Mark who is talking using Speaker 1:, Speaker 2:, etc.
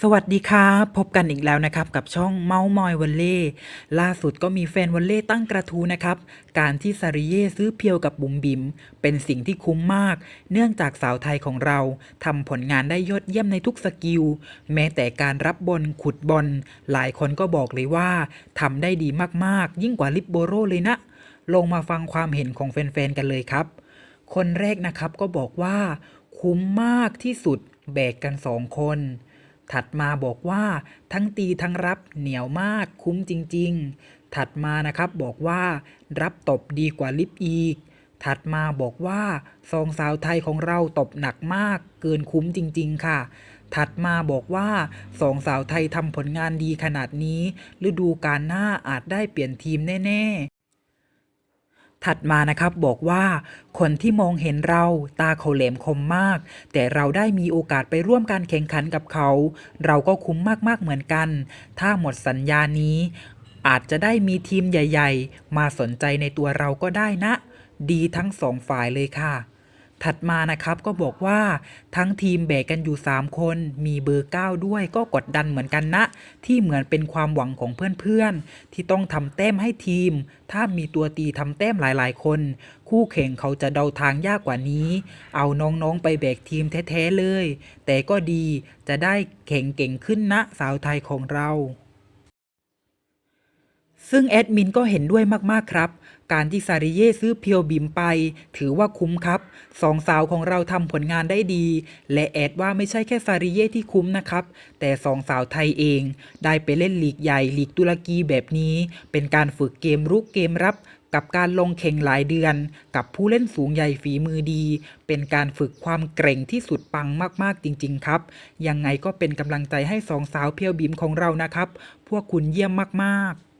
Speaker 1: สวัสดีครับพบกันอีกแล้วนะครับกับช่องเมาส์มอยวอลเล่ล่าสุดก็มีแฟนวอลเล่ตั้งกระทู้นะครับ การที่ซาริเย่ซื้อเพียวกับบุ๋มบิมเป็นสิ่งที่คุ้มมาก เนื่องจากสาวไทยของเราทำผลงานได้ยอดเยี่ยมในทุกสกิล แม้แต่การรับบอลขุดบอลหลายคนก็บอกเลยว่าทำได้ดีมากๆ ยิ่งกว่าลิปโบโรเลยนะ ลงมาฟังความเห็นของแฟนๆกันเลยครับ คนแรกนะครับก็บอกว่า คุ้มมากที่สุดแบกกันสองคน ถัดมาบอกว่า ทั้งตีทั้งรับเหนียวมากคุ้มจริง ๆ ถัดมานะครับบอกว่า รับตบดีกว่าลิฟต์อีก ถัดมาบอกว่าซองสาวไทยของเราตบหนักมากเกินคุ้มจริง ๆ ค่ะ ถัดมาบอกว่าสองสาวไทยทำผลงานดีขนาดนี้ ฤดูกาลหน้าอาจได้เปลี่ยนทีมแน่ ๆ ถัดมานะครับบอกว่าคนที่มองเห็นเราตาเขาแหลมคมมาก แต่เราได้มีโอกาสไปร่วมการแข่งขันกับเขา เราก็คุ้มมากๆเหมือนกัน ถ้าหมดสัญญานี้ อาจจะได้มีทีมใหญ่ ๆ มาสนใจในตัวเราก็ได้นะ ดีทั้งสองฝ่ายเลยค่ะ ถัดมานะครับก็บอกว่าทั้งทีมแบกกันอยู่ 3 คน มีเบอร์ 9 ด้วยก็กดดันเหมือนกันนะ ที่เหมือนเป็นความหวังของเพื่อนๆ ที่ต้องทำแต้มให้ทีม ถ้ามีตัวตีทำแต้มหลายๆ คน คู่แข่งเขาจะเดาทางยากกว่านี้ เอาน้องๆไปแบกทีมแท้ๆเลย แต่ก็ดีจะได้แข่งเก่งขึ้นนะสาวไทยของเรา ซึ่งแอดมินก็เห็นด้วยมาก ๆ ครับ การที่ซาริเย่ซื้อเพียวบิมไป ถือว่าคุ้มครับสองสาวของเราทำผลงานได้ดี และแอดว่าไม่ใช่แค่ซาริเย่ที่คุ้มนะครับ แต่สองสาวไทยเอง ได้ไปเล่นลีกใหญ่ลีกตุรกีแบบนี้ เป็นการฝึกเกมรุกเกมรับกับการลงแข่งหลายเดือน กับผู้เล่นสูงใหญ่ฝีมือดี เป็นการฝึกความเกร่งที่สุดปังมากๆจริง ๆ ครับ ยังไงก็เป็นกำลังใจให้สองสาวเพียวบิมของเรานะครับ พวกคุณเยี่ยมมากๆ